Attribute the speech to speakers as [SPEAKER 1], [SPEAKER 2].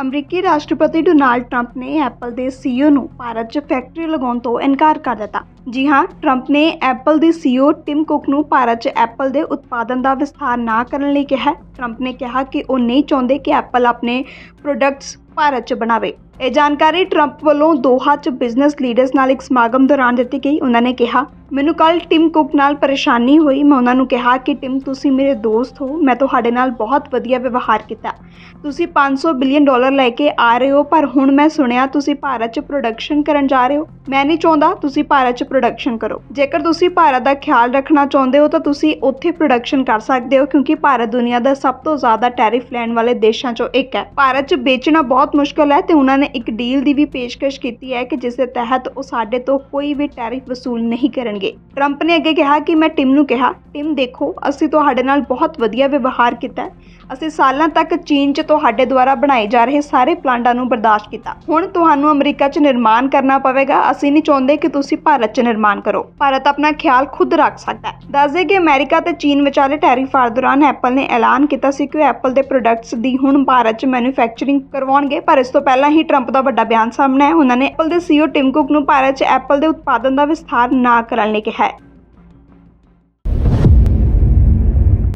[SPEAKER 1] ਅਮਰੀਕੀ ਰਾਸ਼ਟਰਪਤੀ Donald Trump ਨੇ ਐਪਲ ਦੇ ਸੀਈਓ ਨੂੰ ਭਾਰਤ 'ਚ ਫੈਕਟਰੀ ਲਗਾਉਣ ਤੋਂ ਇਨਕਾਰ ਕਰ ਦਿੱਤਾ। ਜੀ ਹਾਂ, ਟਰੰਪ ਨੇ ਐਪਲ ਦੇ ਸੀਈਓ ਟਿਮ ਕੁਕ ਨੂੰ ਭਾਰਤ 'ਚ ਐਪਲ ਦੇ ਉਤਪਾਦਨ ਦਾ ਵਿਸਥਾਰ ਨਾ ਕਰਨ ਲਈ ਕਿਹਾ। ਟਰੰਪ ਨੇ ਕਿਹਾ ਕਿ ਉਹ ਨਹੀਂ ਚਾਹੁੰਦੇ ਕਿ ਐਪਲ ਆਪਣੇ ਪ੍ਰੋਡਕਟਸ ਭਾਰਤ 'ਚ ਬਣਾਵੇ। ਇਹ ਜਾਣਕਾਰੀ ਟਰੰਪ ਵੱਲੋਂ ਦੋਹਾ 'ਚ ਬਿਜ਼ਨਸ ਲੀਡਰਸ ਨਾਲ ਇੱਕ ਸਮਾਗਮ ਦੌਰਾਨ ਦਿੱਤੀ ਗਈ। ਉਹਨਾਂ ਨੇ ਕਿਹਾ, ਮੈਨੂੰ ਕੱਲ ਟਿਮ ਕੁਕ ਨਾਲ ਪਰੇਸ਼ਾਨੀ ਹੋਈ। ਮੈਂ ਉਹਨਾਂ ਨੂੰ ਕਿਹਾ ਕਿ ਟਿਮ ਤੁਸੀਂ ਮੇਰੇ ਦੋਸਤ ਹੋ। ਮੈਂ ਤੁਹਾਡੇ ਨਾਲ ਬਹੁਤ ਵਧੀਆ ਵਿਵਹਾਰ ਕੀਤਾ। ਤੁਸੀਂ 500 ਬਿਲੀਅਨ ਡਾਲਰ ਲੈ ਕੇ ਆ ਰਹੇ ਹੋ, ਪਰ ਹੁਣ ਮੈਂ ਸੁਣਿਆ ਤੁਸੀਂ ਭਾਰਤ 'ਚ ਪ੍ਰੋਡਕਸ਼ਨ ਕਰਨ ਜਾ ਰਹੇ ਹੋ। ਮੈਂ ਨਹੀਂ ਚਾਹੁੰਦਾ ਤੁਸੀਂ ਭਾਰਤ 'ਚ ਪ੍ਰੋਡਕਸ਼ਨ ਕਰੋ। ਜੇਕਰ ਤੁਸੀਂ ਭਾਰਤ ਦਾ ਖਿਆਲ ਰੱਖਣਾ ਚਾਹੁੰਦੇ ਹੋ, ਤਾਂ ਤੁਸੀਂ ਉੱਥੇ ਪ੍ਰੋਡਕਸ਼ਨ ਕਰ ਸਕਦੇ ਹੋ, ਕਿਉਂਕਿ ਭਾਰਤ ਦੁਨੀਆ ਦਾ ਸਭ ਤੋਂ ਜ਼ਿਆਦਾ ਟੈਰਿਫ ਲੈਣ ਵਾਲੇ ਦੇਸ਼ਾਂ 'ਚੋਂ ਇੱਕ ਹੈ। ਭਾਰਤ 'ਚ ਵੇਚਣਾ ਬਹੁਤ ਮੁਸ਼ਕਲ ਹੈ ਤੇ ਉਹਨਾਂ ਨੇ ਇੱਕ ਡੀਲ ਦੀ ਵੀ ਪੇਸ਼ਕਸ਼ ਕੀਤੀ ਹੈ ਕਿ ਜਿਸ ਦੇ ਤਹਿਤ ਉਹ ਸਾਡੇ ਤੋਂ ਕੋਈ ਵੀ ਟੈਰਿਫ ਵਸੂਲ ਨਹੀਂ ਕਰਨਗੇ। ਟਰੰਪ ਨੇ ਅੱਗੇ ਕਿਹਾ ਕਿ ਮੈਂ ਟਿਮ ਨੂੰ ਕਿਹਾ ਟਿਮ ਦੇਖੋ, ਅਸੀਂ ਤੁਹਾਡੇ ਨਾਲ ਬਹੁਤ ਵਧੀਆ ਵਿਵਹਾਰ ਕੀਤਾ। ਅਸੀਂ ਸਾਲਾਂ ਤੱਕ ਚੀਨ 'ਚ ਤੁਹਾਡੇ ਦੁਆਰਾ ਬਣਾਏ ਜਾ ਰਹੇ ਸਾਰੇ ਪਲਾਂਟਾਂ ਨੂੰ ਬਰਦਾਸ਼ਤ ਕੀਤਾ। ਹੁਣ ਤੁਹਾਨੂੰ ਅਮਰੀਕਾ 'ਚ ਨਿਰਮਾਣ ਕਰਨਾ ਪਵੇਗਾ। ਅਸੀਂ ਨਹੀਂ ਚਾਹੁੰਦੇ ਕਿ ਤੁਸੀਂ ਭਾਰਤ 'ਚ ਨਿਰਮਾਣ ਕਰੋ। ਭਾਰਤ ਆਪਣਾ ਖਿਆਲ ਖੁਦ ਰੱਖ ਸਕਦਾ ਹੈ। ਦੱਸਦੇ ਕਿ ਅਮਰੀਕਾ ਤੇ ਚੀਨ ਵਿਚਾਲੇ ਟੈਰਿਫ ਦੌਰਾਨ ਐਪਲ ਨੇ ਐਲਾਨ ਕੀਤਾ ਸੀ ਕਿ ਉਹ ਐਪਲ ਦੇ ਪ੍ਰੋਡਕਟਸ ਦੀ ਹੁਣ ਭਾਰਤ 'ਚ ਮੈਨੂਫੈਕਚਰਿੰਗ ਕਰਵਾਉਣਗੇ। ਪਰ ਇਸ ਤੋਂ ਪਹਿਲਾਂ ਹੀ ਟਰੰਪ ਦਾ ਵੱਡਾ ਬਿਆਨ ਸਾਹਮਣੇ ਆਇਆ। ਉਹਨਾਂ ਨੇ ਐਪਲ ਦੇ ਸੀਈਓ ਟਿਮ ਕੁਕ ਨੂੰ ਭਾਰਤ 'ਚ ਐਪਲ ਦੇ ਉਤਪਾਦਨ ਦਾ ਵਿਸਥਾਰ ਨਾ ਕਰਨ ਲਈ ਕਿਹਾ ਹੈ।